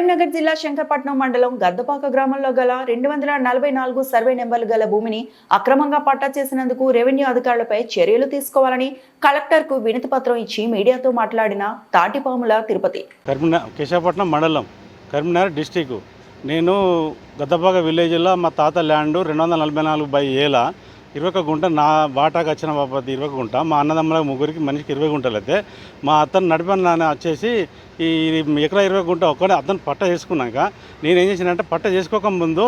జిల్లా శంకరపట్నం మండలం గద్దపాక గ్రామంలో గల రెండు వందల నలభై నాలుగు సర్వే నెంబర్లు గల భూమిని అక్రమంగా పట్టా చేసినందుకు రెవెన్యూ అధికారులపై చర్యలు తీసుకోవాలని కలెక్టర్కు వినతి పత్రం ఇచ్చి మీడియాతో మాట్లాడిన తాటిపాముల తిరుపతి. కేశాపట్నం మండలం కరీంనగర్ డిస్టిక్ నేను గద్దపాక విలేజ్లో మా తాత ల్యాండ్ రెండు వందల నలభై నాలుగు బై ఏలా ఇరవై ఒక గుంట నా వాటాకు వచ్చిన బాబతి ఇరవై గుంట. మా అన్నదమ్ముల ముగ్గురికి మనిషికి ఇరవై గుంటలు అయితే మా అతను నడిపని నాన్న వచ్చేసి ఈ ఎకరా ఇరవై గుంట ఒక్కడే అతను పట్ట చేసుకున్నాక నేను ఏం చేసినంటే పట్ట చేసుకోక ముందు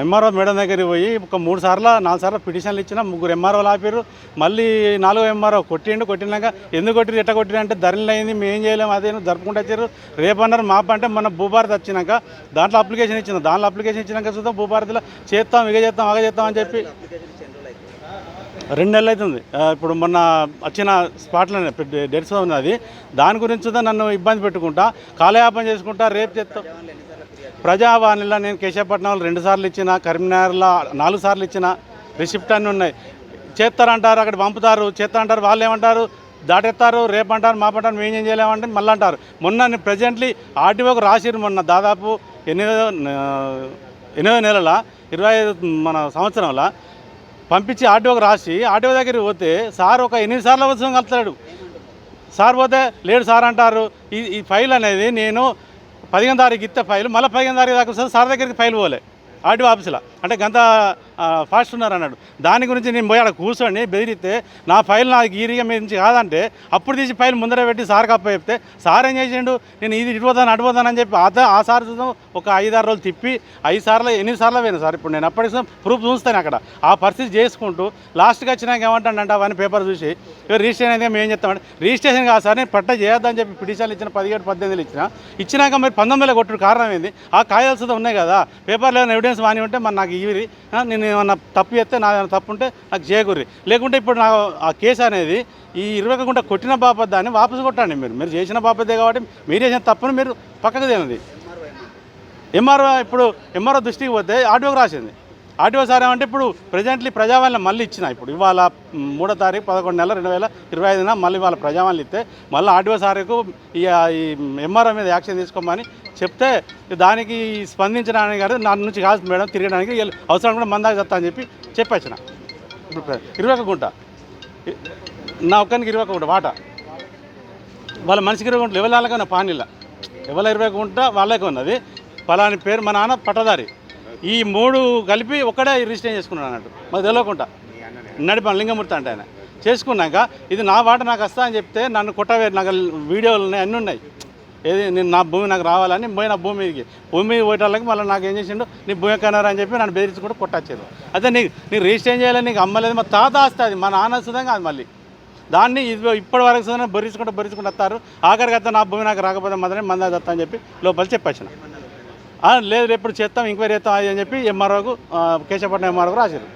ఎంఆర్ఓ మేడం దగ్గరికి పోయి ఒక మూడు సార్లు నాలుగు సార్లు పిటిషన్లు ఇచ్చిన ముగ్గురు ఎంఆర్ఓలు ఆపారు. మళ్ళీ నాలుగో ఎంఆర్ఓ కొట్టిండు కొట్టినాక ఎందుకు కొట్టిరు ఎట్ట కొట్టిరు అంటే ధరలు అయింది మేము చేయలేము అదే జరుపుకుంటూ వచ్చారు. రేపు అన్నారు మాప అంటే మన భూభారతి వచ్చినాక దాంట్లో అప్లికేషన్ ఇచ్చిన దాంట్లో అప్లికేషన్ ఇచ్చినాక చూద్దాం భూభారతిలో చేస్తాం ఇక చేస్తాం అగ చేస్తాం అని చెప్పి రెండు నెలలు అవుతుంది. ఇప్పుడు మొన్న వచ్చిన స్పాట్లోనే ఉంది ఉన్నది. దాని గురించి కూడా నన్ను ఇబ్బంది పెట్టుకుంటా. కాలయాపన చేసుకుంటా రేపు చేస్తా. ప్రజావాణిలో నేను కేశవపట్నంలో రెండు సార్లు ఇచ్చిన కరీంనగర్లో నాలుగు సార్లు ఇచ్చిన రిసిప్ట్ అన్నీ ఉన్నాయి. చేస్తారంటారు అక్కడ పంపుతారు. చేస్తారంటారు వాళ్ళు ఏమంటారు? దాటెత్తారు రేపంటారు మాపంటారు మేము ఏం చేయలేమంటే మళ్ళీ అంటారు. మొన్న ప్రజెంట్లీ ఆర్టీఓకి రాసిరు మొన్న దాదాపు ఎనిమిదో ఎనిమిదో నెలల ఇరవై ఐదు మన సంవత్సరంలో. పంపించి ఆర్టీఓకి రాసి ఆర్టీఓ దగ్గరికి పోతే సార్ ఒక ఎనిమిది సార్లు అవసరం కలుతాడు సార్ పోతే లేడు సార్ అంటారు. ఈ ఈ ఫైల్ అనేది నేను పదిహేను తారీఖు ఇస్తే ఫైల్ మళ్ళీ పదిహేను తారీఖు దాకా సార్ దగ్గరికి ఫైల్ పోలే ఆర్డీఓ ఆఫీసులో. అంటే గంత ఫాస్ట్ ఉన్నారు అన్నాడు. దాని గురించి నేను పోయి అక్కడ కూర్చొని బెదిరితే నా ఫైల్ నాకు ఈరిగా నుంచి కాదంటే అప్పుడు తీసి ఫైల్ ముందర పెట్టి సార్కి అప్ప చెప్తే సార్ ఏం చేసిండు? నేను ఇది ఇటుపోతాను అని చెప్పి అదే ఆ సార్ చూద్దాం ఒక ఐదారు రోజులు తిప్పి ఐదు సార్లు ఎనిమిది సార్లు పోయినా సార్. ఇప్పుడు నేను అప్పటికి ప్రూఫ్ చూస్తాను అక్కడ. ఆ పరిస్థితి చేసుకుంటూ లాస్ట్కి వచ్చినాక ఏమంటానంటే అవన్నీ పేపర్ చూసి రిజిస్ట్రేషన్ అయితే మేము ఏం చెప్తామంటే రిజిస్ట్రేషన్ కాదు సార్ నేను పట్ట చేయొద్దని చెప్పి పిటిషన్లు ఇచ్చిన పదిహేడు పద్దెనిమిదిలు ఇచ్చిన. ఇచ్చినాక మరి పంతొమ్మిదిలో కొట్టుడు కారణం ఏంది? ఆ కాయాల్సింది ఉన్నాయి కదా పేపర్లో ఎవిడెన్స్ వాని ఉంటే మరి నాకు ఇవి నేను ఏమన్నా తప్పు చేస్తే నా తప్పు ఉంటే నాకు చేయకూరి లేకుంటే ఇప్పుడు నా ఆ కేసు అనేది ఈ ఇరవై గుంట కొట్టిన బాపత్ దాన్ని వాపసు కొట్టండి మీరు. మీరు చేసిన బాపతే కాబట్టి మీరు చేసిన తప్పును మీరు పక్కకు తేనండి ఎంఆర్ఓ ఇప్పుడు ఎంఆర్ఓ దృష్టికి పోతే ఆర్టీఓకి రాసింది. ఆర్టీఓ సార్ ఏమంటే ఇప్పుడు ప్రజెంట్లీ ప్రజావాళ్ళని మళ్ళీ ఇచ్చిన. ఇప్పుడు ఇవాళ మూడో తారీఖు పదకొండు నెల రెండు వేల ఇరవై ఐదున మళ్ళీ వాళ్ళ ప్రజావాళ్ళు ఇస్తే మళ్ళీ ఆర్టీఓ సార్కు ఈ ఈ ఎంఆర్ఓ మీద యాక్షన్ తీసుకోమని చెప్తే దానికి స్పందించడానికి కాదు నా నుంచి కాదు మేడం తిరగడానికి అవసరం కూడా మందాకి చెప్తా అని చెప్పి చెప్పొచ్చిన ఇప్పుడు ఇరవై ఒక గుంట. నా ఒక్కరికి ఇరవై ఒక గుంట వాట? వాళ్ళ మనిషికి ఇరవై గుంటలు ఎవరి వాళ్ళకన్నా పానీల ఎవరి ఇరవై గుంట వాళ్ళకే ఉన్నది. పలాని పేరు మా నాన్న పట్టదారి. ఈ మూడు కలిపి ఒక్కడే రిజిస్టర్ చేసుకున్నాను అన్నట్టు. మాకు తెలియకుండా నడిపాను లింగమూర్తి అంటే ఆయన. చేసుకున్నాక ఇది నా వాట నాకు వస్తా అని చెప్తే నన్ను కొట్టవే నాకు వీడియోలు ఉన్నాయి అన్నీ ఉన్నాయి. ఏది నేను నా భూమి నాకు రావాలని పోయిన నా భూమి మీదకి. భూమి మీద పోయేటాళ్ళకి మళ్ళీ నాకు ఏం చేసిండు? నీ భూమి ఎక్కనారా అని చెప్పి నన్ను బెదిరించుకుంటూ కొట్టచ్చారు. అదే నీకు నీకు రిజిస్టర్ చేయాలని నీకు అమ్మలేదు. మా తాత వస్తుంది మా నాన్న వస్తుందని అది మళ్ళీ. దాన్ని ఇది ఇప్పటి వరకు సుధా భరించుకుంటూ వస్తారు. ఆఖరికి వస్తే నా భూమి నాకు రాకపోతే మాత్రమే మందా అని చెప్పి లోపల చెప్పొచ్చిన. లేదు రేపు చేస్తాం ఎంక్వైరీ చేస్తాం అని చెప్పి ఎంఆర్ఓకు కేశవపట్నం ఎంఆర్ఓకు రాశారు.